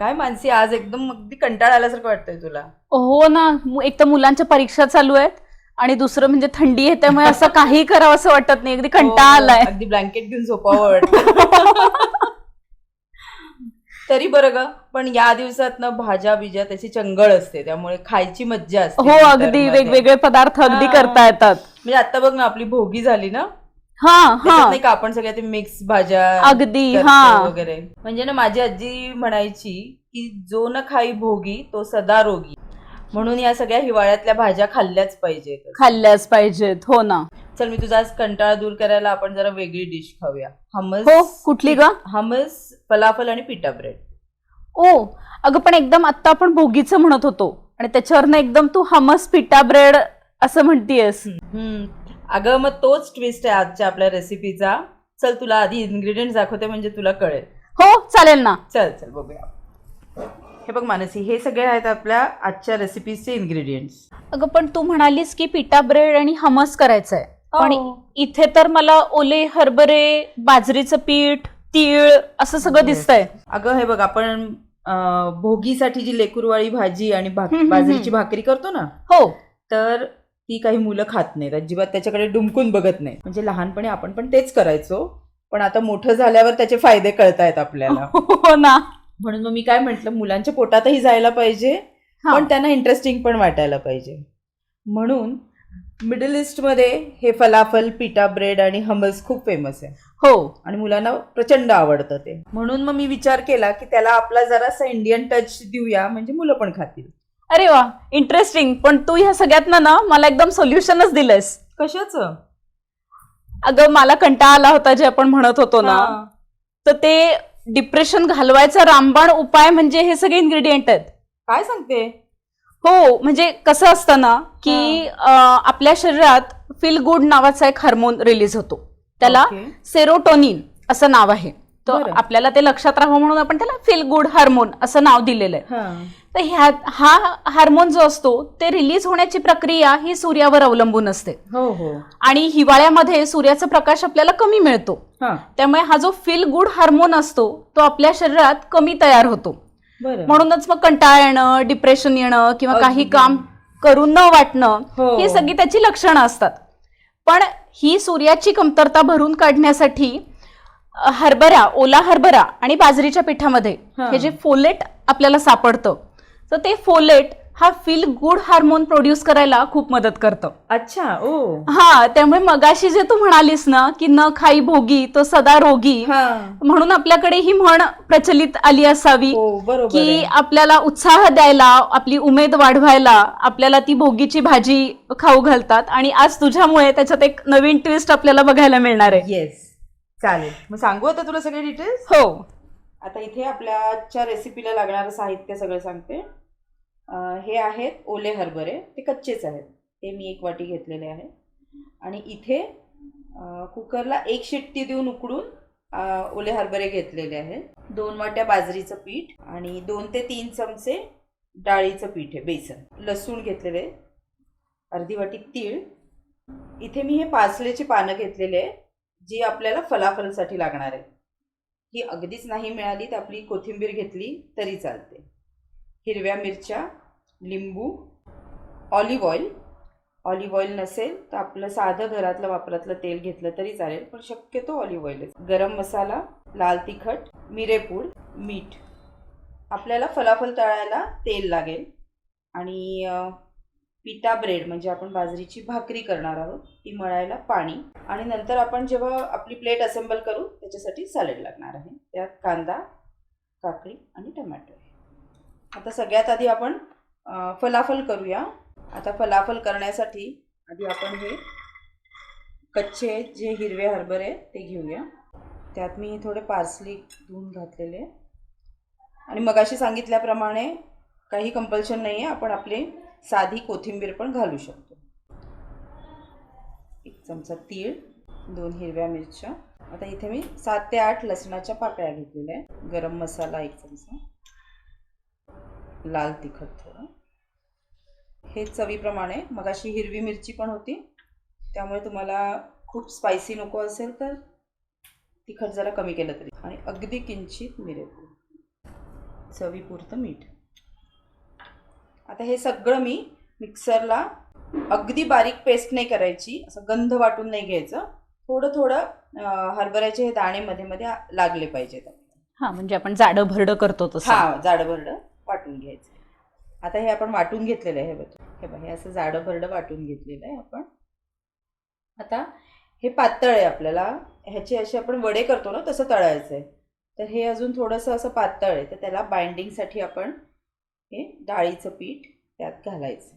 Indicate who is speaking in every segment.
Speaker 1: काय मानसी आज एकदम अगदी कंटाळा आल्यासारखं वाटतंय तुला?
Speaker 2: हो ना मु- एक तर मुलांच्या परीक्षा चालू आहेत आणि दुसरं म्हणजे थंडी आहे त्यामुळे असं काही करावं असं वाटत नाही. अगदी कंटाळा
Speaker 1: हो,
Speaker 2: आलाय.
Speaker 1: अगदी ब्लँकेट घेऊन झोपावं वाटतं. तरी बरं ग पण या दिवसात ना भाज्या बिज्या त्याची चंगळ असते त्यामुळे खायची मज्जा असते
Speaker 2: हो अगदी. वेगवेगळे पदार्थ अगदी
Speaker 1: हा.
Speaker 2: करता येतात.
Speaker 1: म्हणजे आता बघ ना आपली भोगी झाली ना
Speaker 2: हा
Speaker 1: त्याच्यात
Speaker 2: हा.
Speaker 1: नाही का आपण सगळ्या ते मिक्स भाज्या
Speaker 2: अगदी
Speaker 1: करतो
Speaker 2: हा.
Speaker 1: वगैरे. म्हणजे ना माझी आजी म्हणायची की जो न खाई भोगी तो सदा रोगी. म्हणून या सगळ्या हिवाळ्यातल्या भाज्या खाल्ल्याच पाहिजेत.
Speaker 2: खाल्ल्याच पाहिजेत हो ना.
Speaker 1: चल मी तुझा आज कंटाळा दूर करायला आपण जरा वेगळी डिश खाऊया. हमस
Speaker 2: हो कुठली ग?
Speaker 1: हमस फलाफल आणि पिटा ब्रेड
Speaker 2: ओ अगं पण एकदम आता आपण भोगीचं म्हणत होतो. आणि त्याच्यावरनं एकदम तू हमस पिटा ब्रेड असं म्हणतीयस.
Speaker 1: हम्म. अगं मग तोच ट्विस्ट आहे आजच्या आपल्या रेसिपीचा चल तुला आधी इन्ग्रेडियंट दाखवते म्हणजे तुला कळेल.
Speaker 2: हो चालेल ना.
Speaker 1: चल चल बघूया. हे बघ मानसी हे सगळे आहेत आपल्या आजच्या रेसिपीजचे इन्ग्रेडियंट्स
Speaker 2: अगं पण तू म्हणालीस की पिटा ब्रेड आणि हमस करायचंय. पण
Speaker 1: हो.
Speaker 2: इथे तर मला ओले हरभरे बाजरीचं पीठ तीळ असं सगळं. दिसतंय.
Speaker 1: अगं हे बघ आपण अं, भोगीसाठी जी लेकुरवाळी भाजी आणि भाक-
Speaker 2: हम्म, हम्म,
Speaker 1: बाजरीची. भाकरी करतो ना
Speaker 2: हो.
Speaker 1: तर ती काही मुलं खात नाहीत. अजिबात त्याच्याकडे डुमकून बघत नाही. म्हणजे लहानपणी आपण पण तेच करायचो. पण आता मोठं झाल्यावर त्याचे फायदे कळतायत आपल्याला.
Speaker 2: हो ना.
Speaker 1: म्हणून मग मी काय म्हंटल मुलांच्या पोटातही जायला पाहिजे. पण त्यांना इंटरेस्टिंग पण वाटायला पाहिजे. म्हणून मिडल ईस्टमध्ये हे फलाफल पिटा ब्रेड आणि हमस खूप फेमस आहे.
Speaker 2: हो.
Speaker 1: आणि मुलांना प्रचंड आवडतं ते. म्हणून मग मी विचार केला की त्याला आपला जरासा इंडियन टच देऊया. म्हणजे मुलं पण खातील.
Speaker 2: अरे वा इंटरेस्टिंग पण तू ह्या सगळ्यातनं ना मला एकदम सोल्युशनच दिलंयस.
Speaker 1: कशाच?
Speaker 2: अगं मला कंटाळा आला होता जे आपण म्हणत होतो ना. तर ते डिप्रेशन घालवायचा रामबाण उपाय म्हणजे हे सगळे इन्ग्रेडियंट आहेत.
Speaker 1: काय सांगते?
Speaker 2: हो म्हणजे कसं असतं ना की अं, आपल्या शरीरात फील गुड नावाचा एक हार्मोन रिलीज होतो. त्याला. सेरोटोनिन असं नाव आहे.
Speaker 1: बरं.
Speaker 2: आपल्याला ते लक्षात राहावं म्हणून आपण त्याला फील गुड हार्मोन असं नाव दिलेलं आहे. तर ह्या हा हार्मोन जो असतो ते रिलीज होण्याची प्रक्रिया ही सूर्यावर अवलंबून असते
Speaker 1: हो हो
Speaker 2: आणि हिवाळ्यामध्ये सूर्याचा प्रकाश आपल्याला कमी मिळतो त्यामुळे हा जो फील गुड हार्मोन असतो तो आपल्या शरीरात कमी तयार होतो म्हणूनच मग कंटाळा येणं डिप्रेशन येणं किंवा काही. काम करून न वाटणं
Speaker 1: हो.
Speaker 2: ही सगळी त्याची लक्षणं असतात पण ही सूर्याची कमतरता भरून काढण्यासाठी हरभरा ओला हरभरा आणि बाजरीच्या पिठामध्ये
Speaker 1: हा.
Speaker 2: जे फोलेट आपल्याला सापडतं तर ते फोलेट हा फील गुड हार्मोन प्रोड्यूस करायला खूप मदत करतं.
Speaker 1: अच्छा ओ.
Speaker 2: हा त्यामुळे मगाशी जे तू म्हणालीस ना की न खाई भोगी तो सदा रोगी म्हणून आपल्याकडे ही म्हण प्रचलित आली असावी
Speaker 1: हो
Speaker 2: की. आपल्याला उत्साह द्यायला आपली उमेद वाढवायला आपल्याला ती भोगीची भाजी खाऊ घालतात आणि आज तुझ्यामुळे त्याच्यात एक नवीन ट्विस्ट आपल्याला बघायला मिळणार आहे.
Speaker 1: येस चालेल. मग सांगू आता तुला सगळे डिटेल्स
Speaker 2: हो.
Speaker 1: आता इथे आपल्या आजच्या रेसिपीला लागणारं साहित्य सगळं सांगते. अं, हे आहेत ओले हरभरे. ते कच्चेच आहेत. ते मी एक वाटी घेतलेले आहे. आणि इथे अं, कुकरला एक शिट्टी देऊन उकडून अं, ओले हरभरे घेतलेले आहेत. दोन वाट्या बाजरीचं पीठ आणि दोन ते तीन चमचे डाळीचं पीठ आहे बेसन. लसूण घेतलेले अर्धी वाटी तीळ. इथे मी हे पाचलेची पानं घेतलेले आहे जी आपल्याला फलाफलसाठी लागणार आहे. ही अगदीच नाही मिळाली तर आपली कोथिंबीर घेतली तरी चालते. हिरव्या मिरच्या लिंबू ऑलिव्ह ऑइल. ऑलिव्ह ऑइल नसेल तर आपलं साधं घरातलं वापरातलं तेल घेतलं तरी चालेल पण शक्यतो ऑलिव्ह ऑइलच गरम मसाला लाल तिखट मिरेपूड मीठ. आपल्याला फलाफल तळायला तेल लागेल. आणि पिता ब्रेड म्हणजे आपण बाजरीची भाकरी करणार आहोत ती मळायला पाणी आणि नंतर आपण जेव्हा आपली प्लेट असेंबल करू त्याच्यासाठी सॅलड लागणार आहे. त्यात कांदा काकडी आणि टमॅटो आता सगळ्यात आधी आपण फलाफल करूया. आता फलाफल करण्यासाठी आधी आपण हे कच्चे जे हिरवे हरभरे आहेत ते घेऊया. त्यात मी थोडे पार्सली धुवून घातलेले. आणि मगाशी सांगितल्याप्रमाणे काही कंपल्शन नाही आहे आपण आपले साधी कोथिंबीर पण घालू शकतो. एक चमचा तीळ दोन हिरव्या मिरच्या. आता इथे मी सात ते आठ लसणाच्या पाकळ्या घेतलेल्या आहेत. गरम मसाला एक चमचा. लाल तिखट थोडं. हे चवीप्रमाणे मगाशी हिरवी मिरची पण होती. त्यामुळे तुम्हाला खूप स्पायसी नको असेल तर तिखट जरा कमी केलं तरी. आणि अगदी किंचित मिरेपूर चवीपुरतं मीठ. आता हे सगळं मी मिक्सरला अगदी बारीक पेस्ट नाही करायची असं गंध वाटून नाही घ्यायचं. थोडं थोडं हरभऱ्याचे हे दाणे मध्ये मध्ये लागले पाहिजेत.
Speaker 2: हा म्हणजे आपण जाडं भरडं करतो तसं.
Speaker 1: हा जाडं भरडं वाटून घ्यायचं. आता हे आपण वाटून घेतलेलं आहे हे बघ. हे बघ हे असं जाडं भरडं वाटून घेतलेलं आहे आपण. आता हे पातळ आहे आपल्याला. ह्याचे असे आपण वडे करतो ना तसं तळायचं आहे. तर हे अजून थोडंसं असं पातळ आहे तर त्याला बाइंडिंगसाठी आपण हे डाळीचं पीठ त्यात घालायचं.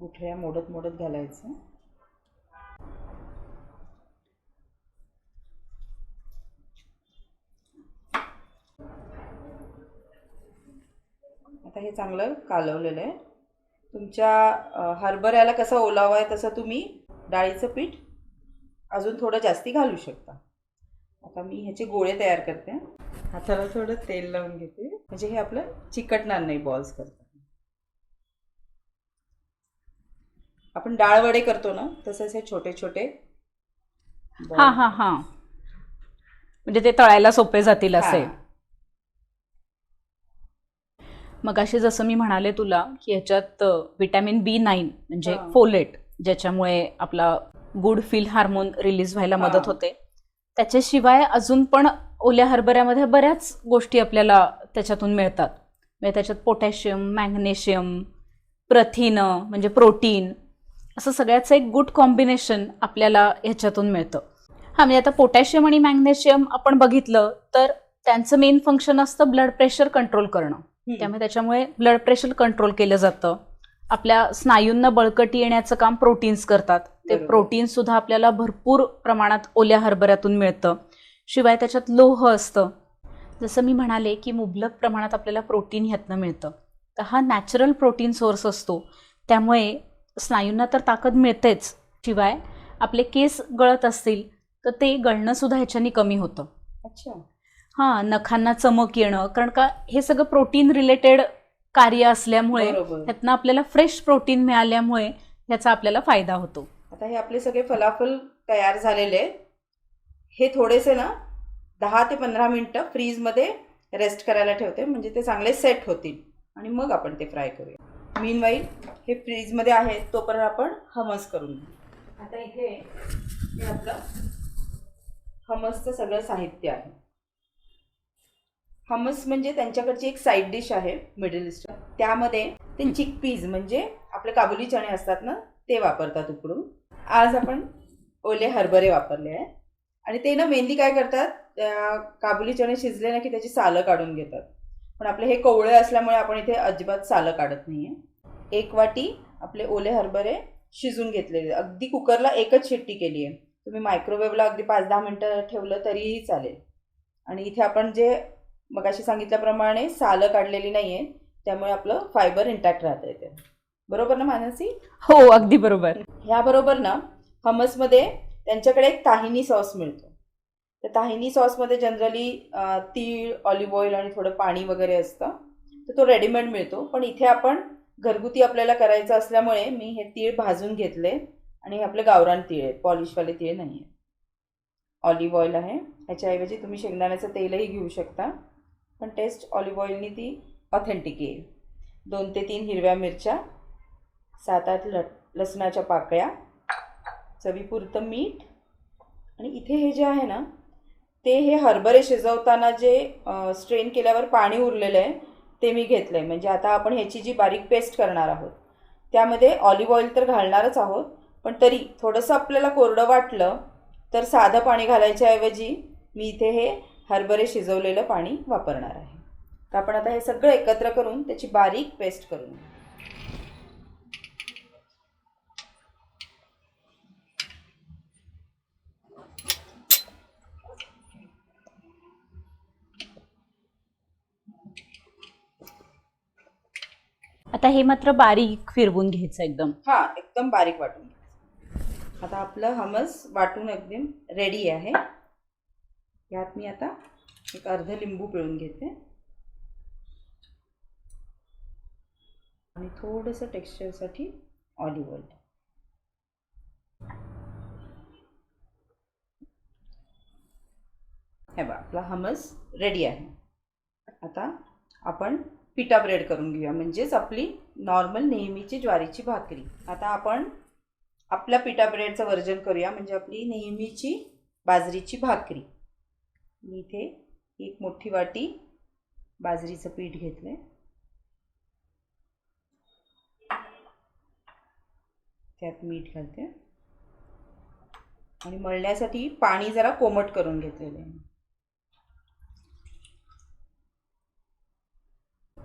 Speaker 1: गुठळ्या मोडत मोडत घालायचं. आता हे चांगलं कालवलेलं आहे. तुमच्या हरभऱ्याला कसा ओलावा आहे तसं तुम्ही डाळीचं पीठ अजून थोडं जास्ती घालू शकता. आता मी ह्याचे गोळे तयार करते. हाताला थोडं तेल लावून घेते म्हणजे हे आपलं चिकटणार नाही बॉल्स करता आपण डाळ वडे करतो ना तसेच हे छोटे छोटे.
Speaker 2: हा हा हा म्हणजे ते तळायला सोपे जातील असे. मग असे जसं मी म्हणाले तुला की ह्याच्यात विटॅमिन बी नाईन म्हणजे. फोलेट ज्याच्यामुळे आपला गुड फील हार्मोन रिलीज व्हायला. मदत होते त्याच्याशिवाय अजून पण ओल्या हरभऱ्यामध्ये बऱ्याच गोष्टी आपल्याला त्याच्यातून मिळतात. म्हणजे त्याच्यात पोटॅशियम मॅग्नेशियम प्रथिनं म्हणजे प्रोटीन असं सगळ्याचं एक गुड कॉम्बिनेशन आपल्याला ह्याच्यातून मिळतं. हां म्हणजे आता पोटॅशियम आणि मॅग्नेशियम आपण बघितलं तर त्यांचं मेन फंक्शन असतं ब्लड प्रेशर कंट्रोल करणं. त्यामुळे त्याच्यामुळे ब्लड प्रेशर कंट्रोल केलं जातं. आपल्या स्नायूंना बळकटी येण्याचं काम प्रोटीन्स करतात. ते. प्रोटीन सुद्धा आपल्याला भरपूर प्रमाणात ओल्या हरभऱ्यातून मिळतं. शिवाय त्याच्यात लोह असतं. जसं मी म्हणाले की मुबलक प्रमाणात आपल्याला प्रोटीन ह्यातनं मिळतं. तर हा नॅचरल प्रोटीन सोर्स असतो. त्यामुळे स्नायूंना तर ताकद मिळतेच. शिवाय आपले केस गळत असतील तर ते गळणं सुद्धा ह्याच्यानी कमी होतं.
Speaker 1: अच्छा.
Speaker 2: हां नखांना चमक येणं कारण का हे सगळं प्रोटीन रिलेटेड कार्य असल्यामुळे त्यातनं आपल्याला फ्रेश प्रोटीन मिळाल्यामुळे ह्याचा आपल्याला फायदा होतो.
Speaker 1: आता हे आपले सगळे फलाफल तयार झालेले हे थोडेसे ना दहा ते पंधरा मिनटं फ्रीजमध्ये रेस्ट करायला ठेवते. म्हणजे ते चांगले सेट होतील. आणि मग आपण ते फ्राय करूया. मीन वाईल हे फ्रीजमध्ये आहे तोपर्यंत आपण हमस करून घेऊ. आता इथे हे आपलं हमसचं सगळं साहित्य आहे. हमस म्हणजे त्यांच्याकडची एक साईड डिश आहे मिडल ईस्ट त्यामध्ये ते चिकपीज म्हणजे आपले काबुली चणे असतात ना ते वापरतात उकडून आज आपण ओले हरभरे वापरले आहे आणि ते ना मेनली काय करतात त्या काबुली चणे शिजले ना की त्याची सालं काढून घेतात. पण आपले हे कोवळे असल्यामुळे आपण इथे अजिबात सालं काढत नाही आहे एक वाटी आपले ओले हरभरे शिजून घेतलेले. अगदी कुकरला एकच शिट्टी केली आहे तुम्ही मायक्रोवेव्हला अगदी पाच दहा मिनटं ठेवलं तरीही चालेल. आणि इथे आपण जे मगाशी सांगितल्याप्रमाणे सालं काढलेली नाही आहे त्यामुळे आपलं फायबर इंटॅक्ट राहतं इथे. बरोबर ना मानसी?
Speaker 2: हो अगदी बरोबर.
Speaker 1: ह्याबरोबर ना हमसमध्ये त्यांच्याकडे एक ताहिनी सॉस मिळतो. तर ताहिनी सॉसमध्ये जनरली तीळ ऑलिव्ह ऑइल आणि थोडं पाणी वगैरे असतं. तर तो रेडीमेड मिळतो. पण इथे आपण घरगुती आपल्याला करायचं असल्यामुळे मी हे तीळ भाजून घेतले आणि हे आपले गावरान तीळ आहेत पॉलिशवाले तीळ नाही आहे. ऑलिव्ह ऑइल आहे. ह्याच्याऐवजी तुम्ही शेंगदाण्याचं तेलही घेऊ शकता. पण टेस्ट ऑलिव्ह ऑइलनी ती ऑथेंटिक येईल. दोन ते तीन हिरव्या मिरच्या सात आठ ल लसणाच्या पाकळ्या चवीपुरतं मीठ आणि इथे हे जे आहे ना ते हे हरभरे शिजवताना जे स्ट्रेन केल्यावर पाणी उरलेलं आहे ते मी घेतलं आहे म्हणजे आता आपण ह्याची जी बारीक पेस्ट करणार आहोत त्यामध्ये ऑलिव्ह ऑइल तर घालणारच आहोत पण तरी थोडंसं आपल्याला कोरडं वाटलं तर साधं पाणी घालायच्याऐवजी मी इथे हे हरभरे शिजवलेलं पाणी वापरणार आहे. तर आपण आता हे सगळं एकत्र करून त्याची बारीक पेस्ट करून
Speaker 2: आता हे मात्र बारीक फिरवून घ्यायचं एकदम.
Speaker 1: हा एकदम बारीक वाटून घ्यायचं. आता आपलं हमस वाटून एकदम रेडी आहे. यात मी आता एक अर्ध लिंबू पिळून घेते. आणि थोडंसं टेक्स्चरसाठी ऑलिव्ह ऑइल हे बा आपला हमस रेडी आहे. आता आपण पिठा ब्रेड करून घेऊया. म्हणजेच आपली नॉर्मल नेहमीची ज्वारीची भाकरी. आता आपण आपल्या पिठा ब्रेडचं वर्जन करूया. म्हणजे आपली नेहमीची बाजरीची भाकरी. मी इथे एक मोठी वाटी बाजरीचं पीठ घेतलंय. त्यात मीठ घालते. आणि मळण्यासाठी पाणी जरा कोमट करून घेतलेलं आहे.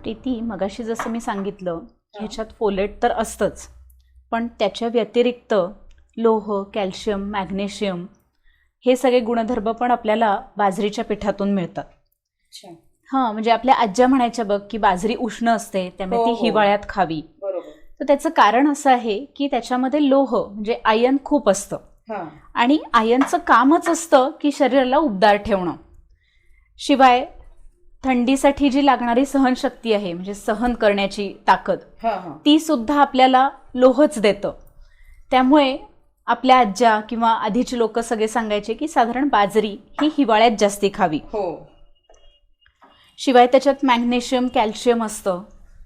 Speaker 2: प्रीती मगाशी जसं मी सांगितलं ह्याच्यात फोलेट तर असतंच. पण त्याच्या व्यतिरिक्त लोह कॅल्शियम मॅग्नेशियम हे सगळे गुणधर्म पण आपल्याला बाजरीच्या पिठातून मिळतात. हां म्हणजे आपल्या आज्या म्हणायच्या बघ की बाजरी उष्ण असते त्यामुळे
Speaker 1: हो,
Speaker 2: ती
Speaker 1: हो.
Speaker 2: हिवाळ्यात खावी. तर त्याचं कारण असं आहे की त्याच्यामध्ये लोह म्हणजे आयन खूप असतं.
Speaker 1: हां.
Speaker 2: आणि आयनचं कामच असतं की शरीराला उबदार ठेवणं. शिवाय थंडीसाठी जी लागणारी सहनशक्ती आहे म्हणजे सहन करण्याची ताकद ती सुद्धा आपल्याला लोहच देतं. त्यामुळे आपल्या आज्या किंवा आधीची लोक सगळे सांगायचे की साधारण बाजरी ही हिवाळ्यात जास्ती खावी.
Speaker 1: हो.
Speaker 2: शिवाय त्याच्यात मॅग्नेशियम कॅल्शियम असतं.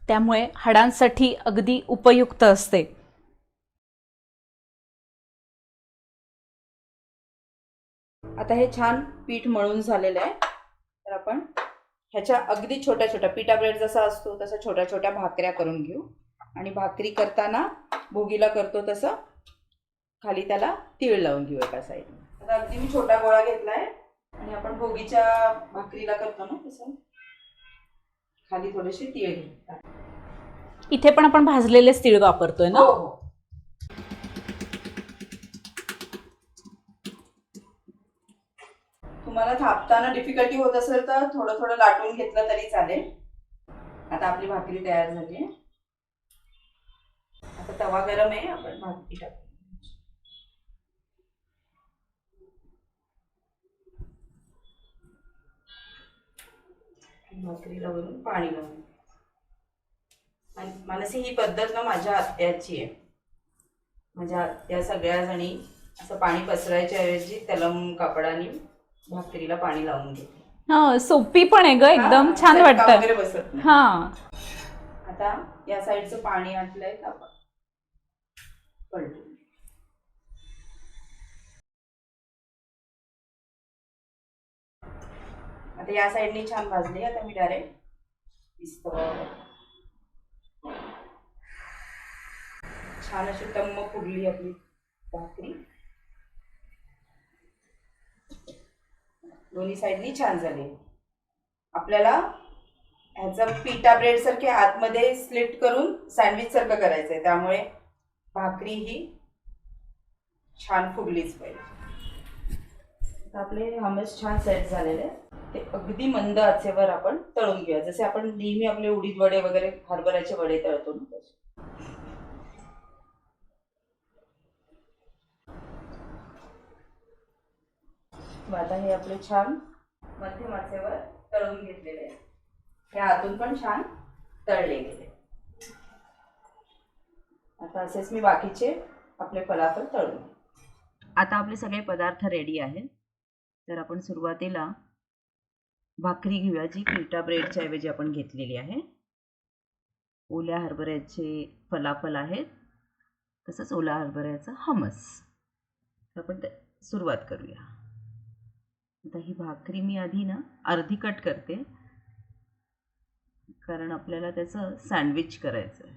Speaker 2: त्यामुळे हाडांसाठी अगदी उपयुक्त असते.
Speaker 1: आता हे छान पीठ मळून झालेलं आहे. तर आपण ह्याच्या अगदी छोट्या छोट्या पिठा ब्रेड जसा असतो तसा छोट्या छोट्या भाकऱ्या करून घेऊ. आणि भाकरी करताना भोगीला करतो तसं खाली त्याला तीळ लावून घेऊ एका साईडने आता अगदी मी छोटा गोळा घेतलाय. आणि आपण भोगीच्या भाकरीला करतो ना तसं. खाली थोडेसे तीळ घेऊ.
Speaker 2: इथे पण आपण भाजलेलेच तीळ वापरतोय ना?
Speaker 1: हो हो तुम्हाला थापताना डिफिकल्टी होत असेल तर थोडं थोडं लाटून घेतलं तरी चालेल. आता आपली भाकरी तयार झाली आहे. आता तवा गरम आहे आपण भाकरी टाकू. भाकरीला वरून पाणी लावून आणि मानसी ही पद्धत ना माझ्या आत्याची आहे. माझ्या आत्या सगळ्या जणी असं पाणी पसरायच्या ऐवजी तलम कापडाने भाकरीला पाणी लावून घेते.
Speaker 2: हा सोपी पण आहे ग एकदम छान वाटतं.
Speaker 1: वगैरे बसत नाही.
Speaker 2: हा.
Speaker 1: आता या साईडचं पाणी आटलंय का आपण? आता या साईडनी छान भाजली आता मी डायरेक्ट छान अशी टम्म फुगली आपली भाकरी. दोन्ही साईडनी छान झाले. आपल्याला ह्याचं पिटा ब्रेडसारखे आतमध्ये स्लिट करून सँडविच सारखं करायचंय. त्यामुळे भाकरी ही छान फुगलीच पाहिजे. आता आपले हमस छान सेट झालेले ते अगदी मंद आचेवर आपण तळून घेऊया. जसे आपण नेहमी आपले उडीद वडे वगैरे हरभऱ्याचे वडे तळतो ना तसे मग आता हे आपले छान मध्यम आचेवर तळून घेतलेले आहे हे आतून पण छान तळले गेले. आता असेच मी बाकीचे आपले फलाफल तळून आता आपले सगळे पदार्थ रेडी आहेत. तर आपण सुरुवातीला भाकरी घेऊया जी पिटा ब्रेडच्या ऐवजी आपण घेतलेली आहे. ओल्या हरभऱ्याचे फलाफल आहेत. तसंच ओला हरभऱ्याचा हमस तर आपण सुरुवात करूया. आता ही भाकरी मी आधी ना अर्धी कट करते. कारण आपल्याला त्याचं सँडविच करायचं आहे.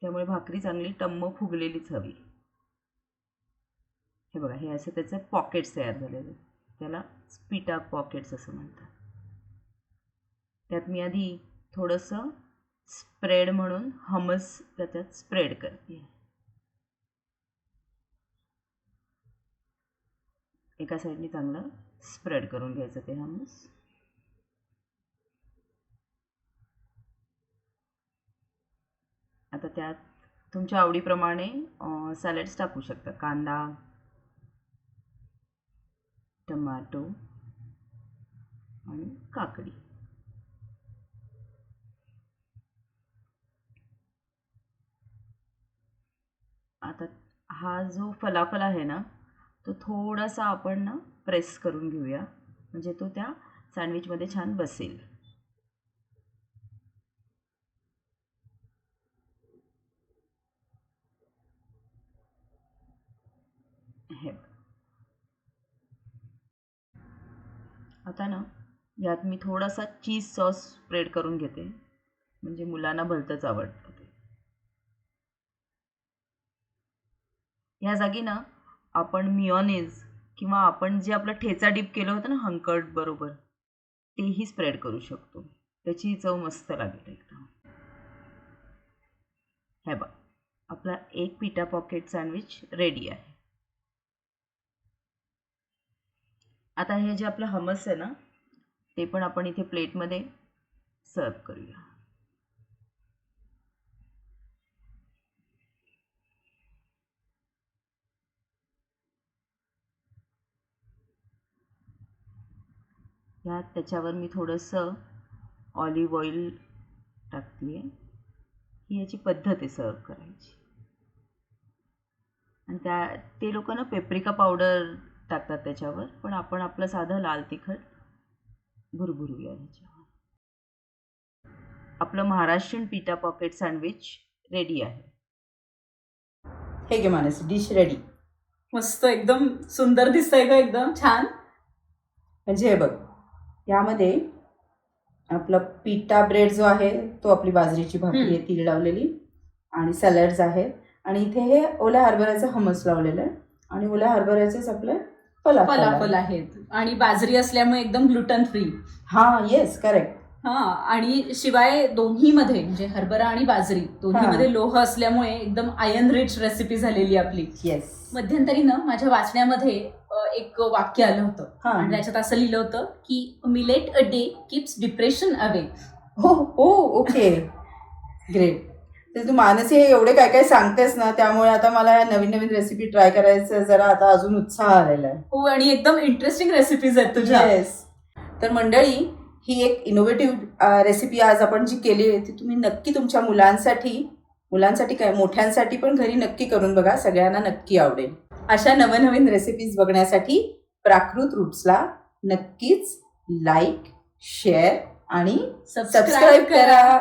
Speaker 1: त्यामुळे भाकरी चांगली टम्म फुगलेलीच हवी. हे बघा हे असे त्याचे पॉकेट्स तयार झालेले त्याला स्पिटा पॉकेट्स असं म्हणतात. त्यात मी आधी थोडंसं स्प्रेड म्हणून हमस त्याच्यात स्प्रेड करते. एका साईडने चांगलं स्प्रेड करून घ्यायचं ते हमस आता त्यात तुमच्या आवडीप्रमाणे सॅलड्स टाकू शकता. कांदा टमाटो आणि काकडी. आता हा जो फलाफल आहे ना तो थोडासा आपण ना प्रेस करून घेऊया. म्हणजे तो त्या सँडविचमध्ये छान बसेल. हे आता ना यात मी थोडासा चीज सॉस स्प्रेड करून घेते. म्हणजे मुलांना भलतंच आवडतं ते. ह्या जागी ना आपण मिओनेज किंवा आपण जे आपलं ठेचा डीप केलं होतं ना हंकर्ड बरोबर तेही स्प्रेड करू शकतो. त्याची चव मस्त लागेल एकदम हे बघ आपला एक पिटा पॉकेट सँडविच रेडी आहे. आता हे जे आपलं हमस आहे ना ते पण आपण इथे प्लेटमध्ये सर्व करूया. यात त्याच्यावर मी थोडंसं ऑलिव्ह ऑइल टाकते ही याची पद्धत आहे सर्व करायची. आणि त्या ते लोक ना पेप्रिका पावडर टाकतात त्याच्यावर पण आपण आपलं साधं लाल तिखट भुरभुरूया ह्याच्यावर. आपलं महाराष्ट्रीयन पिटा पॉकेट सँडविच रेडी आहे. हे घे मानस डिश रेडी.
Speaker 2: मस्त एकदम सुंदर दिसतंय का एकदम छान.
Speaker 1: म्हणजे हे बघ यामध्ये आपला पिटा ब्रेड जो आहे तो आपली बाजरीची भाकरी आहे ती लावलेली आणि सॅलड्स आहेत. आणि इथे हे ओल्या हरभऱ्याचं हमस लावलेलं आहे. आणि ओल्या हरभऱ्याचेच आपले फलाफल
Speaker 2: फलाफल
Speaker 1: आहे.
Speaker 2: आहेत. आणि बाजरी असल्यामुळे एकदम ग्लुटन फ्री
Speaker 1: हा येस करेक्ट
Speaker 2: हा आणि शिवाय दोन्हीमध्ये म्हणजे हरभरा आणि बाजरी दोन्हीमध्ये लोह असल्यामुळे एकदम आयर्न रिच रेसिपी झालेली आपली.
Speaker 1: येस
Speaker 2: मध्यंतरी ना माझ्या वाचण्यामध्ये एक वाक्य आलं होतं.
Speaker 1: हा.
Speaker 2: आणि त्याच्यात असं लिहिलं होतं की millet a day keeps depression away
Speaker 1: हो हो ओके ग्रेट तर तू मानसी हे एवढे काय काय सांगतेस ना त्यामुळे आता मला या नवीन नवीन रेसिपी ट्राय करायचं जरा आता अजून उत्साह आलेला आहे.
Speaker 2: हो आणि एकदम इंटरेस्टिंग रेसिपीज आहेत तुझ्या.
Speaker 1: येस तर मंडळी ही एक इनोव्हेटिव्ह रेसिपी आज आपण जी केली आहे ती तुम्ही नक्की तुमच्या मुलांसाठी मुलांसाठी काय मोठ्यांसाठी पण घरी नक्की करून बघा सगळ्यांना नक्की आवडेल. अशा नवनवीन रेसिपीज बघण्यासाठी प्राकृत रूट्सला नक्कीच लाईक शेअर आणि सबस्क्राईब करा.